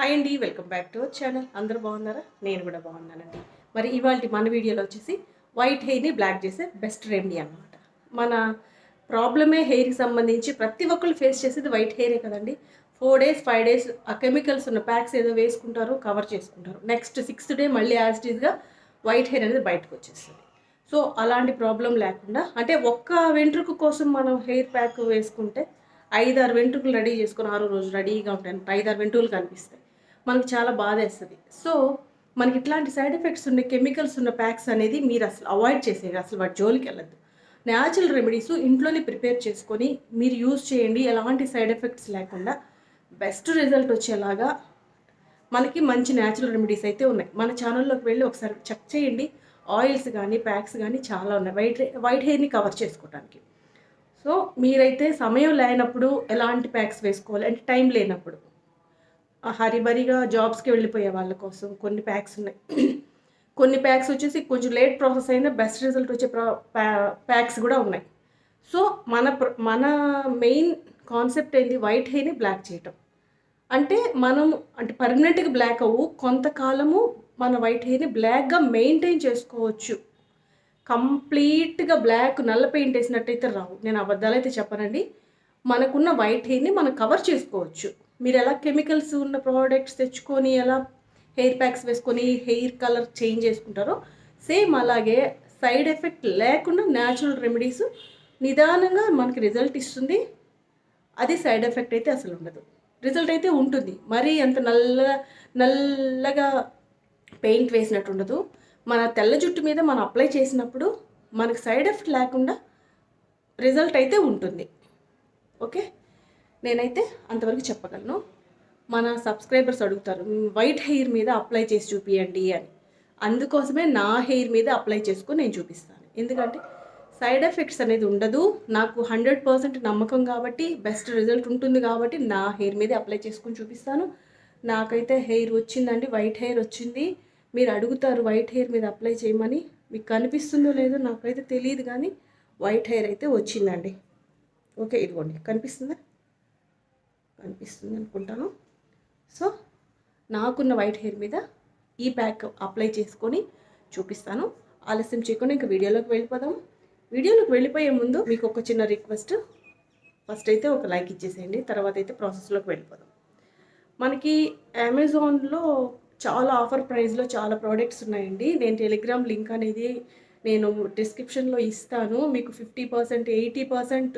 Hi అండి welcome back to our channel అందరూ బాగున్నారా? నేను కూడా బాగున్నానండి. మరి ఇవాళ మన వీడియోలో వచ్చేసి వైట్ హెయిర్ని బ్లాక్ చేసే బెస్ట్ రెమెడీ అన్నమాట. మన ప్రాబ్లమే హెయిర్కి సంబంధించి ప్రతి ఒక్కళ్ళు ఫేస్ చేసేది వైట్ హెయిరే కదండి. ఫోర్ డేస్ ఫైవ్ డేస్ ఆ కెమికల్స్ ఉన్న ప్యాక్స్ ఏదో వేసుకుంటారు కవర్ చేసుకుంటారు. నెక్స్ట్ సిక్స్త్ డే మళ్ళీ యాజ్ వైట్ హెయిర్ అనేది బయటకు వచ్చేస్తుంది. సో అలాంటి ప్రాబ్లం లేకుండా అంటే ఒక్క వెంట్రుకు కోసం మనం హెయిర్ ప్యాక్ వేసుకుంటే ఐదారు వెంట్రుకలు రెడీ చేసుకుని ఆరో రోజు రెడీగా ఉంటాయి ఐదారు వెంట్రుకలు కనిపిస్తాయి. మనకి చాలా బాధ వేస్తుంది సో మనకి ఇట్లాంటి సైడ్ ఎఫెక్ట్స్ ఉన్న కెమికల్స్ ఉన్న ప్యాక్స్ అనేది మీరు అసలు అవాయిడ్ చేసేది అసలు వాటి జోలికి వెళ్ళద్దు. న్యాచురల్ రెమెడీస్ ఇంట్లోనే ప్రిపేర్ చేసుకొని మీరు యూజ్ చేయండి ఎలాంటి సైడ్ ఎఫెక్ట్స్ లేకుండా బెస్ట్ రిజల్ట్ వచ్చేలాగా మనకి మంచి న్యాచురల్ రెమెడీస్ అయితే ఉన్నాయి. మన ఛానల్లోకి వెళ్ళి ఒకసారి చెక్ చేయండి. ఆయిల్స్ కానీ ప్యాక్స్ కానీ చాలా ఉన్నాయి. వైట్ వైట్ హెయిర్ని కవర్ చేసుకోవడానికి సో మీరైతే సమయం లేనప్పుడు ఎలాంటి ప్యాక్స్ వేసుకోవాలి అంటే టైం లేనప్పుడు. హరిబరిగా జాబ్స్కి వెళ్ళిపోయే వాళ్ళ కోసం కొన్ని ప్యాక్స్ ఉన్నాయి. కొన్ని ప్యాక్స్ వచ్చేసి కొంచెం లేట్ ప్రాసెస్ అయినా బెస్ట్ రిజల్ట్ వచ్చే ప్యాక్స్ కూడా ఉన్నాయి. సో మన ప్ర- మన మెయిన్ కాన్సెప్ట్ ఏంది? వైట్ హెయిర్ని బ్లాక్ చేయటం. అంటే మనం అంటే పర్మనెంట్గా బ్లాక్ అవ్వు కొంతకాలము మన వైట్ హెయిర్ని బ్లాక్గా మెయింటైన్ చేసుకోవచ్చు. కంప్లీట్గా బ్లాక్ నల్ల పెయింట్ వేసినట్టయితే రావు. నేను అబద్ధాలు అయితే చెప్పనండి. మనకున్న వైట్ హెయిర్ని మనం కవర్ చేసుకోవచ్చు. మీరు ఎలా కెమికల్స్ ఉన్న ప్రోడక్ట్స్ తెచ్చుకొని ఎలా హెయిర్ ప్యాక్స్ వేసుకొని హెయిర్ కలర్ చేంజ్ చేసుకుంటారో సేమ్ అలాగే సైడ్ ఎఫెక్ట్ లేకుండా న్యాచురల్ రెమెడీస్ నిదానంగా మనకి రిజల్ట్ ఇస్తుంది. అది సైడ్ ఎఫెక్ట్ అయితే అసలు ఉండదు. రిజల్ట్ అయితే ఉంటుంది. మరీ అంత నల్ల నల్లగా పెయింట్ వేసినట్టు ఉండదు. మన తెల్ల జుట్టు మీద మనం అప్లై చేసినప్పుడు మనకు సైడ్ ఎఫెక్ట్ లేకుండా రిజల్ట్ అయితే ఉంటుంది. ఓకే? నేనైతే అంతవరకు చెప్పగలను. మన సబ్స్క్రైబర్స్ అడుగుతారు వైట్ హెయిర్ మీద అప్లై చేసి చూపియండి అని. అందుకోసమే నా హెయిర్ మీద అప్లై చేసుకుని నేను చూపిస్తాను. ఎందుకంటే సైడ్ ఎఫెక్ట్స్ అనేది ఉండదు. నాకు హండ్రెడ్ పర్సెంట్ నమ్మకం కాబట్టి బెస్ట్ రిజల్ట్ ఉంటుంది కాబట్టి నా హెయిర్ మీద అప్లై చేసుకుని చూపిస్తాను. నాకైతే హెయిర్ వచ్చిందండి వైట్ హెయిర్ వచ్చింది. మీరు అడుగుతారు వైట్ హెయిర్ మీద అప్లై చేయమని. మీకు కనిపిస్తుందో లేదో నాకైతే తెలియదు కానీ వైట్ హెయిర్ అయితే వచ్చిందండి. ఓకే ఇదిగోండి. కనిపిస్తుందా? కనిపిస్తుంది అనుకుంటాను. సో నాకున్న వైట్ హెయిర్ మీద ఈ ప్యాక్ అప్లై చేసుకొని చూపిస్తాను. ఆలస్యం చేయకుండా ఇంకా వీడియోలోకి వెళ్ళిపోదాం. వీడియోలోకి వెళ్ళిపోయే ముందు మీకు ఒక చిన్న రిక్వెస్ట్. ఫస్ట్ అయితే ఒక లైక్ ఇచ్చేసేయండి తర్వాత అయితే ప్రాసెస్లోకి వెళ్ళిపోదాం. మనకి అమెజాన్లో చాలా ఆఫర్ ప్రైస్లో చాలా ప్రోడక్ట్స్ ఉన్నాయండి. నేను టెలిగ్రామ్ లింక్ అనేది నేను డిస్క్రిప్షన్లో ఇస్తాను. మీకు ఫిఫ్టీ పర్సెంట్ ఎయిటీ పర్సెంట్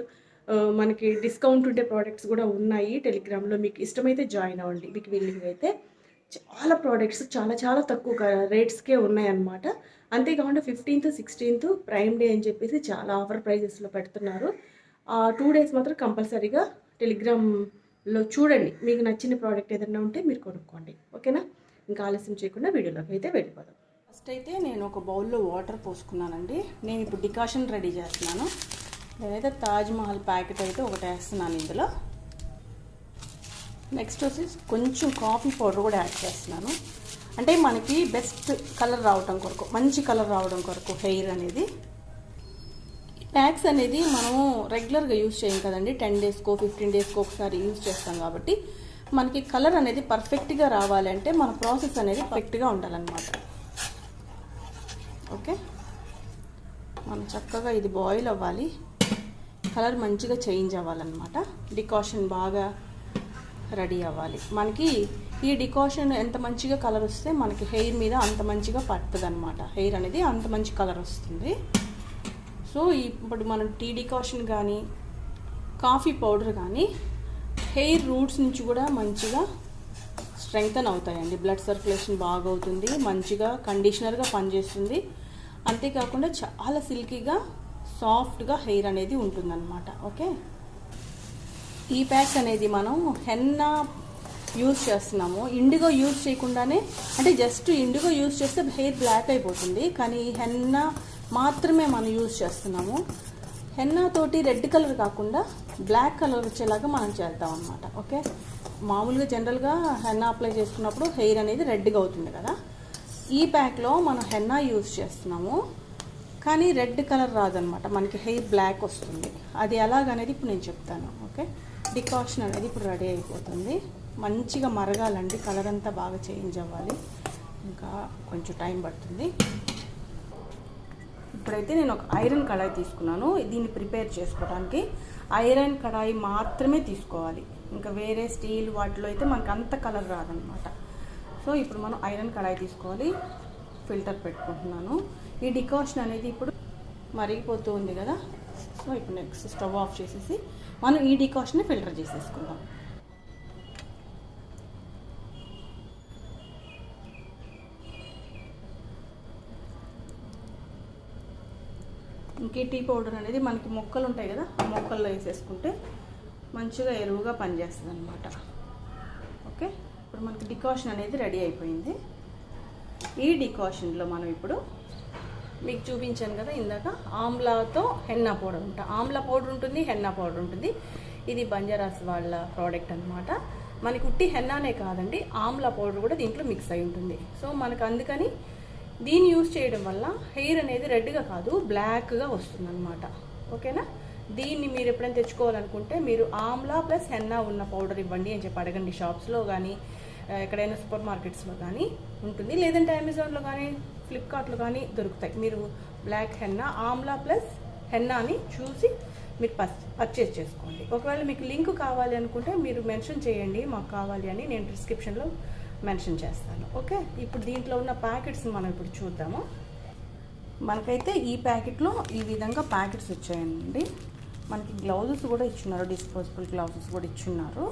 మనకి డిస్కౌంట్ ఉండే ప్రోడక్ట్స్ కూడా ఉన్నాయి టెలిగ్రామ్లో. మీకు ఇష్టమైతే జాయిన్ అవ్వండి. మీకు వీళ్ళకి అయితే చాలా ప్రోడక్ట్స్ చాలా చాలా తక్కువ రేట్స్కే ఉన్నాయన్నమాట. అంతేకాకుండా ఫిఫ్టీన్త్ సిక్స్టీన్త్ ప్రైమ్ డే అని చెప్పేసి చాలా ఆఫర్ ప్రైజెస్లో పెడుతున్నారు. ఆ టూ డేస్ మాత్రం కంపల్సరీగా టెలిగ్రామ్లో చూడండి. మీకు నచ్చిన ప్రోడక్ట్ ఏదైనా ఉంటే మీరు కొనుక్కోండి. ఓకేనా? ఇంకా ఆలస్యం చేయకుండా వీడియోలోకి అయితే వెళ్ళిపోదాం. ఫస్ట్ అయితే నేను ఒక బౌల్లో వాటర్ పోసుకున్నానండి. నేను ఇప్పుడు డికాషన్ రెడీ చేస్తున్నాను. నేనైతే తాజ్ మహల్ ప్యాకెట్ అయితే ఒకటి వేస్తున్నాను ఇందులో. నెక్స్ట్ వచ్చి కొంచెం కాఫీ పౌడర్ కూడా యాడ్ చేస్తున్నాను. అంటే మనకి బెస్ట్ కలర్ రావడం కొరకు మంచి కలర్ రావడం కొరకు హెయిర్ అనేది. ప్యాక్స్ అనేది మనము రెగ్యులర్గా యూజ్ చేయం కదండి. టెన్ డేస్కో ఫిఫ్టీన్ డేస్కో ఒకసారి యూజ్ చేస్తాం కాబట్టి మనకి కలర్ అనేది పర్ఫెక్ట్గా రావాలంటే మన ప్రాసెస్ అనేది పర్ఫెక్ట్గా ఉండాలన్నమాట. ఓకే? మనం చక్కగా ఇది బాయిల్ అవ్వాలి. కలర్ మంచిగా చేంజ్ అవ్వాలన్నమాట. డికాషన్ బాగా రెడీ అవ్వాలి. మనకి ఈ డికాషన్ ఎంత మంచిగా కలర్ వస్తే మనకి హెయిర్ మీద అంత మంచిగా పడుతుంది అనమాట హెయిర్ అనేది అంత మంచి కలర్ వస్తుంది. సో ఇప్పుడు మనం టీ డికాషన్ కానీ కాఫీ పౌడర్ కానీ హెయిర్ రూట్స్ నుంచి కూడా మంచిగా స్ట్రెంగ్తన్ అవుతాయండి. బ్లడ్ సర్క్యులేషన్ బాగా అవుతుంది మంచిగా కండిషనర్గా పనిచేస్తుంది. అంతేకాకుండా చాలా సిల్కీగా సాఫ్ట్గా హెయిర్ అనేది ఉంటుందన్నమాట ఓకే? ఈ ప్యాక్ అనేది మనం హెన్నా యూజ్ చేస్తున్నాము. ఇండిగో యూజ్ చేయకుండానే అంటే జస్ట్ ఇండిగో యూజ్ చేస్తే హెయిర్ బ్లాక్ అయిపోతుంది కానీ హెన్నా మాత్రమే మనం యూజ్ చేస్తున్నాము. హెన్నా తోటి రెడ్ కలర్ కాకుండా బ్లాక్ కలర్ వచ్చేలాగా మనం చేద్దాం అనమాట ఓకే? మామూలుగా జనరల్గా హెన్నా అప్లై చేసుకున్నప్పుడు హెయిర్ అనేది రెడ్గా అవుతుంది కదా. ఈ ప్యాక్లో మనం హెన్నా యూజ్ చేస్తున్నాము. కానీ రెడ్ కలర్ రాదనమాట మనకి హెయిర్ బ్లాక్ వస్తుంది. అది ఎలాగనేది ఇప్పుడు నేను చెప్తాను. ఓకే? డికాషన్ అనేది ఇప్పుడు రెడీ అయిపోతుంది. మంచిగా మరగాలండి. కలర్ అంతా బాగా చేంజ్ అవ్వాలి. ఇంకా కొంచెం టైం పడుతుంది. ఇప్పుడైతే నేను ఒక ఐరన్ కడాయి తీసుకున్నాను. దీన్ని ప్రిపేర్ చేసుకోవడానికి. ఐరన్ కడాయి మాత్రమే తీసుకోవాలి. ఇంకా వేరే స్టీల్ వాటిలో అయితే మనకు అంత కలర్ రాదనమాట సో ఇప్పుడు మనం ఐరన్ కడాయి తీసుకోవాలి. ఫిల్టర్ పెట్టుకుంటున్నాను. ఈ డికాషన్ అనేది ఇప్పుడు మరిగిపోతూ ఉంది కదా. సో ఇప్పుడు నెక్స్ట్ స్టవ్ ఆఫ్ చేసేసి మనం ఈ డికాషన్ని ఫిల్టర్ చేసేసుకుందాం. ఇంకే టీ పౌడర్ అనేది మనకి మొక్కలు ఉంటాయి కదా ఆ మొక్కల్లో వేసేసుకుంటే మంచిగా ఎరువుగా పనిచేస్తుంది అనమాట ఓకే? ఇప్పుడు మనకి డికాషన్ అనేది రెడీ అయిపోయింది. ఈ డికాషన్లో మనం ఇప్పుడు మీకు చూపించాను కదా ఇందాక ఆమ్లాతో హెన్నా పౌడర్ ఉంటుంది ఆమ్లా పౌడర్ ఉంటుంది హెన్నా పౌడర్ ఉంటుంది. ఇది బంజారాస్ వాళ్ళ ప్రోడక్ట్ అనమాట మనకి ఉట్టి హెన్నానే కాదండి ఆమ్లా పౌడర్ కూడా దీంట్లో మిక్స్ అయి ఉంటుంది. సో మనకు అందుకని దీన్ని యూజ్ చేయడం వల్ల హెయిర్ అనేది రెడ్గా కాదు బ్లాక్గా వస్తుంది అనమాట ఓకేనా? దీన్ని మీరు ఎప్పుడైనా తెచ్చుకోవాలనుకుంటే మీరు ఆమ్లా ప్లస్ హెన్నా ఉన్న పౌడర్ ఇవ్వండి అని చెప్పి అడగండి. షాప్స్లో కానీ ఎక్కడైనా సూపర్ మార్కెట్స్లో కానీ ఉంటుంది. లేదంటే అమెజాన్లో కానీ ఫ్లిప్కార్ట్లో కానీ దొరుకుతాయి. మీరు బ్లాక్ హెన్నా ఆమ్లా ప్లస్ హెన్నాని చూసి మీరు పర్చేస్ చేసుకోండి. ఒకవేళ మీకు లింక్ కావాలి అనుకుంటే మీరు మెన్షన్ చేయండి మాకు కావాలి అని నేను డిస్క్రిప్షన్లో మెన్షన్ చేస్తాను. ఓకే ఇప్పుడు దీంట్లో ఉన్న ప్యాకెట్స్ని మనం ఇప్పుడు చూద్దాము. మనకైతే ఈ ప్యాకెట్లో ఈ విధంగా ప్యాకెట్స్ వచ్చాయండి. మనకి గ్లౌజెస్ కూడా ఇచ్చున్నారు డిస్పోజబుల్ గ్లౌజెస్ కూడా ఇచ్చున్నారు.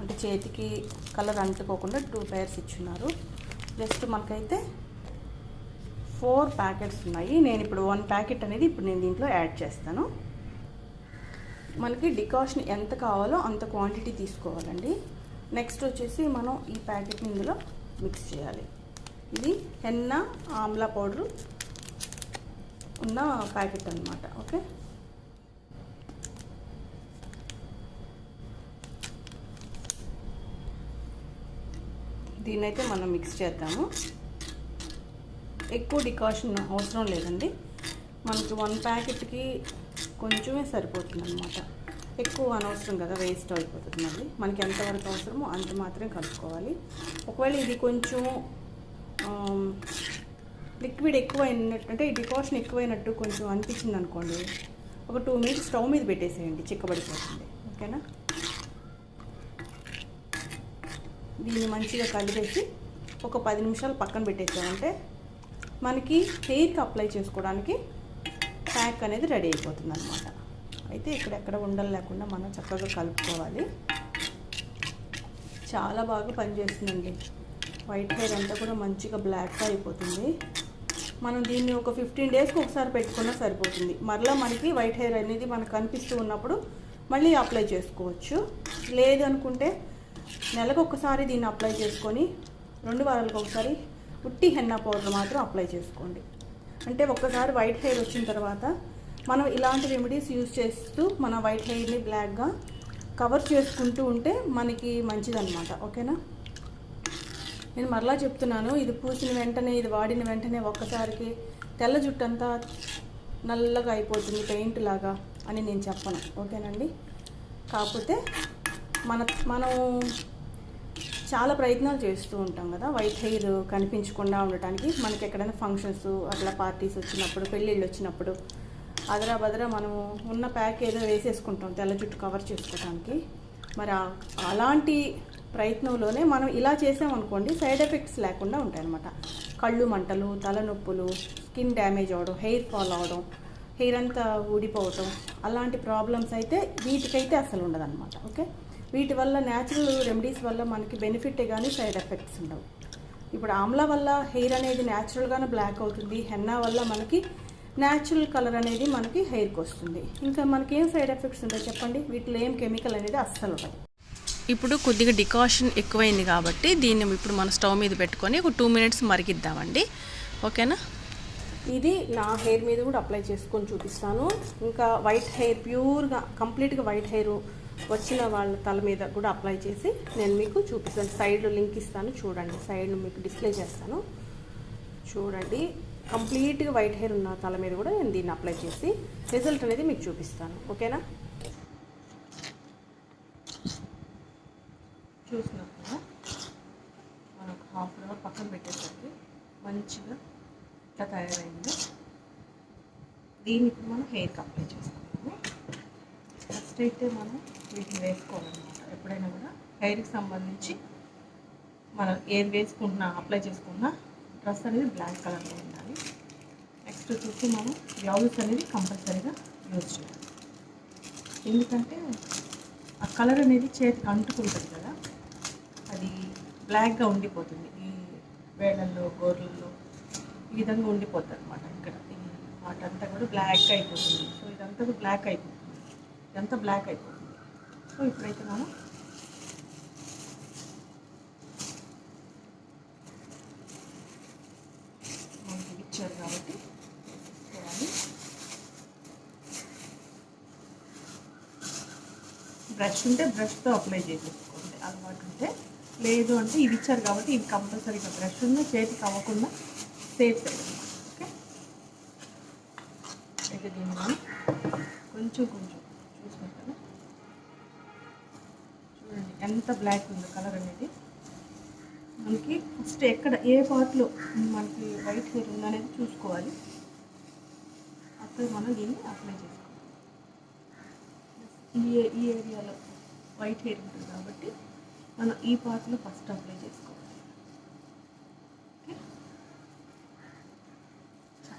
అంటే చేతికి కలర్ అంటుకోకుండా టూ పేర్స్ ఇచ్చున్నారు. జస్ట్ మనకైతే ఫోర్ ప్యాకెట్స్ ఉన్నాయి. నేను ఇప్పుడు వన్ ప్యాకెట్ అనేది ఇప్పుడు నేను దీంట్లో యాడ్ చేస్తాను. మనకి డికాషన్ ఎంత కావాలో అంత క్వాంటిటీ తీసుకోవాలండి. నెక్స్ట్ వచ్చేసి మనం ఈ ప్యాకెట్ని ఇందులో మిక్స్ చేయాలి. ఇది హెన్న ఆమ్లా పౌడరు ఉన్న ప్యాకెట్ అనమాట ఓకే? దీన్నైతే మనం మిక్స్ చేద్దాము. ఎక్కువ డికాషన్ అవసరం లేదండి. మనకి వన్ ప్యాకెట్కి కొంచెమే సరిపోతుంది అనమాట ఎక్కువ అనవసరం కదా వేస్ట్ అయిపోతుంది మళ్ళీ. మనకి ఎంతవరకు అవసరమో అంత మాత్రమే కలుపుకోవాలి. ఒకవేళ ఇది కొంచెం లిక్విడ్ ఎక్కువైనట్టు అంటే ఈ డికాషన్ ఎక్కువైనట్టు కొంచెం అనిపించింది అనుకోండి ఒక టూ మినిట్స్ స్టవ్ మీద పెట్టేసేయండి చిక్కబడిపోతుంది. ఓకేనా? దీన్ని మంచిగా కలిపేసి ఒక పది నిమిషాలు పక్కన పెట్టేసామంటే మనకి హెయిర్కి అప్లై చేసుకోవడానికి ప్యాక్ అనేది రెడీ అయిపోతుంది అనమాట అయితే ఇక్కడెక్కడ ఉండలు లేకుండా మనం చక్కగా కలుపుకోవాలి. చాలా బాగా పనిచేస్తుందండి. వైట్ హెయిర్ అంతా కూడా మంచిగా బ్లాక్గా అయిపోతుంది. మనం దీన్ని ఒక ఫిఫ్టీన్ డేస్కి ఒకసారి పెట్టుకున్నా సరిపోతుంది. మరలా మనకి వైట్ హెయిర్ అనేది మనకు కనిపిస్తూ ఉన్నప్పుడు మళ్ళీ అప్లై చేసుకోవచ్చు. లేదు అనుకుంటే నెలకు ఒకసారి దీన్ని అప్లై చేసుకొని రెండు వారాలకు ఒకసారి ఉట్టి హెన్నా పౌడర్ మాత్రం అప్లై చేసుకోండి. అంటే ఒక్కసారి వైట్ హెయిర్ వచ్చిన తర్వాత మనం ఇలాంటి రెమెడీస్ యూజ్ చేస్తూ మన వైట్ హెయిర్ని బ్లాక్గా కవర్ చేసుకుంటూ ఉంటే మనకి మంచిదన్నమాట. ఓకేనా? నేను మరలా చెప్తున్నాను ఇది పూసిన వెంటనే ఇది వాడిన వెంటనే ఒక్కసారికి తెల్ల జుట్టు అంతా నల్లగా అయిపోతుంది పెయింట్ లాగా అని నేను చెప్పను. ఓకేనండి? కాకపోతే మన మనం చాలా ప్రయత్నాలు చేస్తూ ఉంటాం కదా. వైట్ హెయిర్ కనిపించకుండా ఉండటానికి మనకి ఎక్కడైనా ఫంక్షన్స్ అట్లా పార్టీస్ వచ్చినప్పుడు పెళ్ళిళ్ళు వచ్చినప్పుడు అదరా బదరా మనము ఉన్న ప్యాక్ ఏదో వేసేసుకుంటాం తెల్ల జుట్టు కవర్ చేసుకోవడానికి మరి అలాంటి ప్రయత్నంలోనే మనం ఇలా చేసామనుకోండి సైడ్ ఎఫెక్ట్స్ లేకుండా ఉంటాయన్నమాట. కళ్ళు మంటలు తలనొప్పులు స్కిన్ డ్యామేజ్ అవడం హెయిర్ ఫాల్ అవడం హెయిర్ అంతా ఊడిపోవటం అలాంటి ప్రాబ్లమ్స్ అయితే వీటికైతే అసలు ఉండదన్నమాట. ఓకే వీటి వల్ల న్యాచురల్ రెమెడీస్ వల్ల మనకి బెనిఫిటే కానీ సైడ్ ఎఫెక్ట్స్ ఉండవు. ఇప్పుడు ఆమ్లా వల్ల హెయిర్ అనేది న్యాచురల్గానే బ్లాక్ అవుతుంది. హెన్నా వల్ల మనకి న్యాచురల్ కలర్ అనేది మనకి హెయిర్కి వస్తుంది. ఇంకా మనకి ఏం సైడ్ ఎఫెక్ట్స్ ఉంటాయి చెప్పండి? వీటిలో ఏం కెమికల్ అనేది అస్సలు ఉండదు ఇప్పుడు కొద్దిగా డికాషన్ ఎక్కువైంది కాబట్టి దీన్ని ఇప్పుడు మన స్టవ్ మీద పెట్టుకొని ఒక టూ మినిట్స్ మరిగిద్దామండి. ఓకేనా? ఇది నా హెయిర్ మీద కూడా అప్లై చేసుకొని చూపిస్తాను. ఇంకా వైట్ హెయిర్ ప్యూర్గా కంప్లీట్గా వైట్ హెయిర్ వచ్చిన వాళ్ళ తల మీద కూడా అప్లై చేసి నేను మీకు చూపిస్తాను. సైడ్ లింక్ ఇస్తాను. చూడండి. సైడ్ మీకు డిస్ప్లే చేస్తాను. చూడండి. కంప్లీట్గా వైట్ హెయిర్ ఉన్న తల మీద కూడా నేను దీన్ని అప్లై చేసి రిజల్ట్ అనేది మీకు చూపిస్తాను. ఓకేనా? చూసినప్పుడు మనకు హాఫ్ అన్ అవర్ పక్కన పెట్టేసరికి మంచిగా ఇట్లా తయారైంది. దీనికి మనం హెయిర్కి అప్లై చేస్తాము. ఫస్ట్ అయితే మనం వీటిని వేసుకోవాలన్నమాట. ఎప్పుడైనా కూడా హెయిర్కి సంబంధించి మనం ఏది వేసుకుంటున్నా అప్లై చేసుకున్నా డ్రెస్ అనేది బ్లాక్ కలర్లో ఉండాలి. నెక్స్ట్ వచ్చేసి మనం బ్లౌజెస్ అనేది కంపల్సరీగా యూజ్ చేయాలి. ఎందుకంటే ఆ కలర్ అనేది చేతికి అంటుకుంటుంది కదా. అది బ్లాక్గా ఉండిపోతుంది. ఈ వేళల్లో గోర్లలో ఈ విధంగా ఉండిపోతుంది అనమాట ఇక్కడ వాటంతా కూడా బ్లాక్ అయిపోతుంది. సో ఇదంతా బ్లాక్ అయిపోతుంది. ఇదంతా బ్లాక్ అయిపోతుంది. సో ఇప్పుడైతే మనం మనకి ఇచ్చారు కాబట్టి బ్రష్ ఉంటే బ్రష్తో అప్లై చేసేసుకోండి అలవాటు ఉంటే లేదు అంటే ఇది ఇచ్చారు కాబట్టి ఇది కంపల్సరీగా బ్రష్ ఉన్న చేతికి అవ్వకుండా సేఫ్ సైడ్ ఓకే అయితే దీన్ని కొంచెం కొంచెం చూడండి ఎంత బ్లాక్ ఉందో కలర్ అనేది? మనకి ఫస్ట్ ఎక్కడ ఏ పార్ట్లో మనకి వైట్ హెయిర్ ఉందనేది చూసుకోవాలి. అప్పుడు మనం దీన్ని అప్లై చేసుకోవాలి. ఈ ఏ- ఈ ఏరియాలో వైట్ హెయిర్ ఉంటుంది కాబట్టి మనం ఈ పార్ట్లో ఫస్ట్ అప్లై చేసుకోవాలి. ఓకే?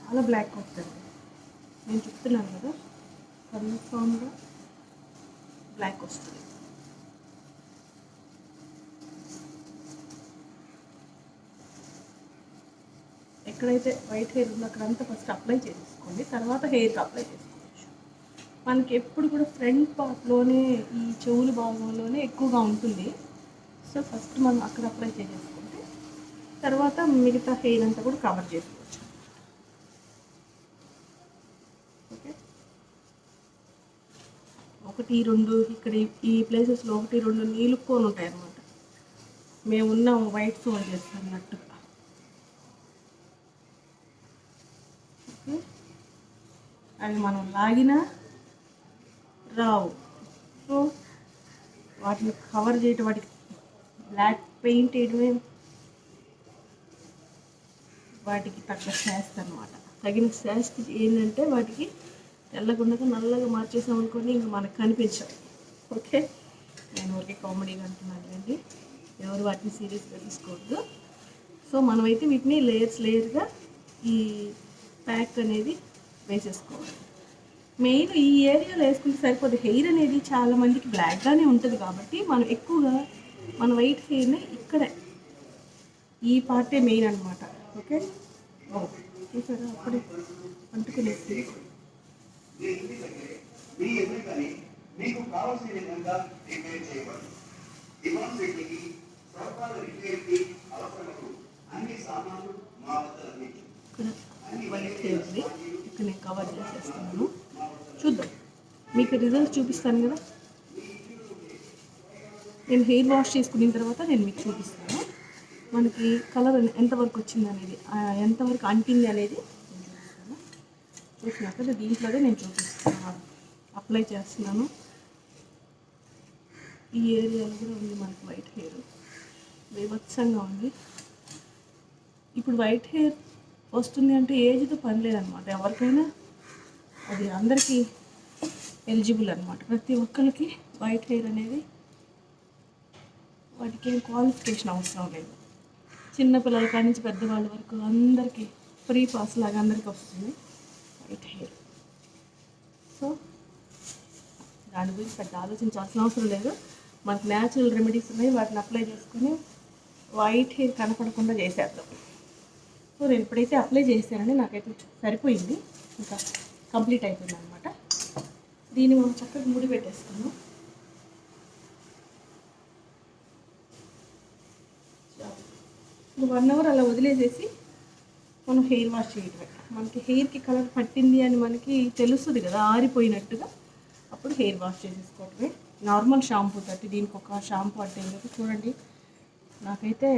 చాలా బ్లాక్ వస్తుంది. నేను చెప్తున్నాను కదా కన్ఫామ్గా బ్లాక్ వస్తుంది. ఎక్కడైతే వైట్ హెయిర్ ఉందో అక్కడంతా ఫస్ట్ అప్లై చేసుకోండి. తర్వాత హెయిర్కి అప్లై చేసుకోవచ్చు. మనకి ఎప్పుడు కూడా ఫ్రంట్ పార్ట్లోనే ఈ చెవుల భాగంలోనే ఎక్కువగా ఉంటుంది. సో ఫస్ట్ మనం అక్కడ అప్లై చేసేసుకుంటే తర్వాత మిగతా హెయిర్ అంతా కూడా కవర్ చేసుకోవచ్చు. ఓకే ఒకటి రెండు ఇక్కడ ఈ- ప్లేసెస్లో ఒకటి రెండు నీలుక్కొని ఉంటాయి అన్నమాట మేము ఉన్నాం వైట్ సోల్ అన్నట్టు ఓకే అవి మనం లాగినా రావు. సో వాటిని కవర్ చేయటం వాటికి బ్లాక్ పెయింట్ వేయడమే వాటికి తగ్గ శాస్తి అనమాట తగిన శాస్తి ఏంటంటే వాటికి తెల్లకుండా నల్లగా మార్చేసాం అనుకోని ఇంకా మనకు కనిపించవు. ఓకే? నేను ఊరికే కామెడీగా అంటున్నాను అండి. ఎవరు వాటిని సీరియస్గా తీసుకోవద్దు. సో మనమైతే వీటిని లేయర్స్ లేయర్గా ఈ ప్యాక్ అనేది వేసేసుకోవాలి. మెయిన్ ఈ ఏరియాలో వేసుకుంటే సరిపోదు. హెయిర్ అనేది చాలా మందికి బ్లాక్గానే ఉంటుంది కాబట్టి మనం ఎక్కువగా మన వైట్ హెయిర్ని ఇక్కడే. ఈ పార్టే మెయిన్ అనమాట ఓకే చూసారా? అప్పుడే అంటుకునేసి. మీకు కావలసిన విధంగా రిపేర్ చేయబడుతుంది ఇమాన్ శెట్టికి సర్కాల రిపేర్కి అవసరమకు అన్ని సామాన్లు మా వద్ద లభించు ఇక్కడ వైట్ నేను కవర్ చేసేస్తున్నాను. చూద్దాం. మీకు రిజల్ట్ చూపిస్తాను కదా? నేను హెయిర్ వాష్ చేసుకున్న తర్వాత నేను మీకు చూపిస్తాను. మనకి కలర్ ఎంతవరకు వచ్చింది అనేది ఎంతవరకు అంటింది అనేది నేను చూపిస్తాను. చూసినాక దీంట్లోనే నేను చూపిస్తాను. అప్లై చేస్తున్నాను. ఈ ఏరియాలో కూడా ఉంది మనకి వైట్ హెయిర్ బీభత్సంగా ఉంది. ఇప్పుడు వైట్ హెయిర్ వస్తుంది అంటే ఏజ్తో పని లేదనమాట. ఎవరికైనా అది అందరికీ ఎలిజిబుల్ అనమాట. ప్రతి ఒక్కరికి వైట్ హెయిర్ అనేది వాటికి ఏం క్వాలిఫికేషన్ అవసరం లేదు. చిన్నపిల్లల కాడి నుంచి పెద్దవాళ్ళ వరకు అందరికీ ఫ్రీ పాస్ లాగా అందరికీ వస్తుంది వైట్ హెయిర్. సో దాని గురించి పెద్ద ఆలోచించాల్సిన అవసరం లేదు. మనకు న్యాచురల్ రెమెడీస్ ఉన్నాయి వాటిని అప్లై చేసుకుని వైట్ హెయిర్ కనపడకుండా చేసేద్దాం. సో నేను ఇప్పుడైతే అప్లై చేశానండి నాకైతే సరిపోయింది. ఇంకా కంప్లీట్ అయిపోయింది అనమాట దీన్ని మనం చక్కగా ముడి పెట్టేసుకున్నాం ఇప్పుడు వన్ అవర్ అలా వదిలేసేసి మనం హెయిర్ వాష్ చేయటమే మనకి హెయిర్కి కలర్ పట్టింది అని మనకి తెలుస్తుంది కదా ఆరిపోయినట్టుగా. అప్పుడు హెయిర్ వాష్ చేసేసుకోవటమే నార్మల్ షాంపూ తట్టి దీనికి ఒక షాంపూ అంటే ఏంటంటే చూడండి. నాకైతే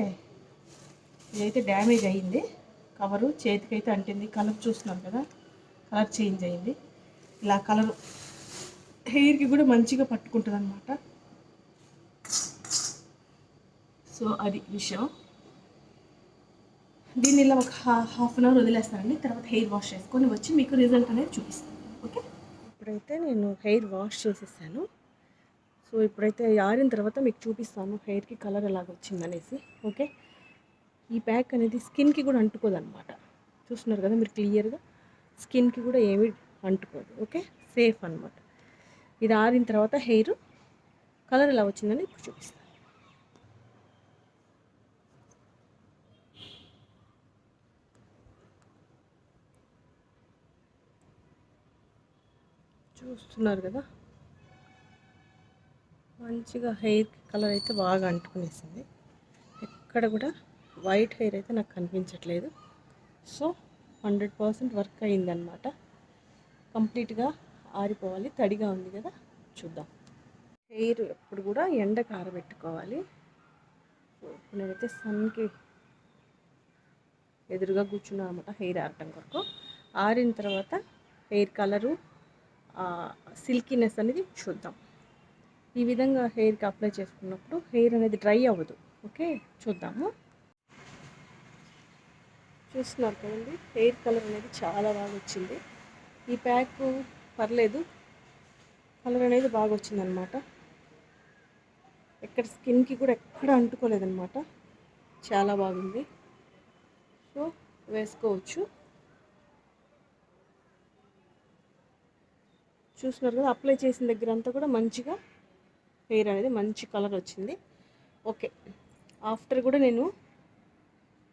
ఇదైతే డ్యామేజ్ అయ్యింది కవరు చేతికైతే అంటింది. కలర్ చూస్తున్నాం కదా? కలర్ చేంజ్ అయింది. ఇలా కలర్ హెయిర్కి కూడా మంచిగా పట్టుకుంటుంది అనమాట సో అది విషయం. దీన్ని ఇలా ఒక హాఫ్ అన్ అవర్ వదిలేస్తానండి. తర్వాత హెయిర్ వాష్ చేసుకొని వచ్చి మీకు రిజల్ట్ అనేది చూపిస్తాను. ఓకే? ఇప్పుడైతే నేను హెయిర్ వాష్ చేసేసాను. సో ఇప్పుడైతే ఆరిన తర్వాత మీకు చూపిస్తాను హెయిర్కి కలర్ ఎలాగ వచ్చిందనేసి ఓకే? ఈ ప్యాక్ అనేది స్కిన్కి కూడా అంటుకోదు అనమాట చూస్తున్నారు కదా మీరు క్లియర్గా? స్కిన్కి కూడా ఏమి అంటుకోదు. ఓకే? సేఫ్ అనమాట ఇది ఆరిన తర్వాత హెయిర్ కలర్ ఎలా వచ్చిందని ఇప్పుడు చూపిస్తాను. చూస్తున్నారు కదా? మంచిగా హెయిర్ కలర్ అయితే బాగా అంటుకునేసింది. ఎక్కడ కూడా వైట్ హెయిర్ అయితే నాకు కనిపించట్లేదు. సో హండ్రెడ్ పర్సెంట్ వర్క్ అయిందనమాట కంప్లీట్గా ఆరిపోవాలి. తడిగా ఉంది కదా చూద్దాం. హెయిర్ ఎప్పుడు కూడా ఎండ ఆరబెట్టుకోవాలి నేనైతే సన్కి ఎదురుగా కూర్చున్నాను అనమాట హెయిర్ ఆరటం కొరకు. ఆరిన తర్వాత హెయిర్ కలరు సిల్కీనెస్ అనేది చూద్దాం. ఈ విధంగా హెయిర్కి అప్లై చేసుకున్నప్పుడు హెయిర్ అనేది డ్రై అవ్వదు. ఓకే చూద్దాము. చూస్తున్నారు కదండి. హెయిర్ కలర్ అనేది చాలా బాగా వచ్చింది. ఈ ప్యాక్ పర్లేదు. కలర్ అనేది బాగా వచ్చిందనమాట ఎక్కడ స్కిన్కి కూడా ఎక్కడ అంటుకోలేదనమాట చాలా బాగుంది. సో వేసుకోవచ్చు. చూస్తున్నారు కదా అప్లై చేసిన దగ్గర అంతా కూడా మంచిగా హెయిర్ అనేది మంచి కలర్ వచ్చింది. ఓకే. ఆఫ్టర్ కూడా నేను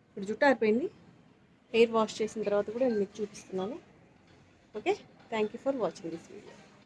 ఇప్పుడు జుట్టు ఆరిపోయింది. హెయిర్ వాష్ చేసిన తర్వాత కూడా నేను మీకు చూపిస్తున్నాను. Okay? Thank you for watching this video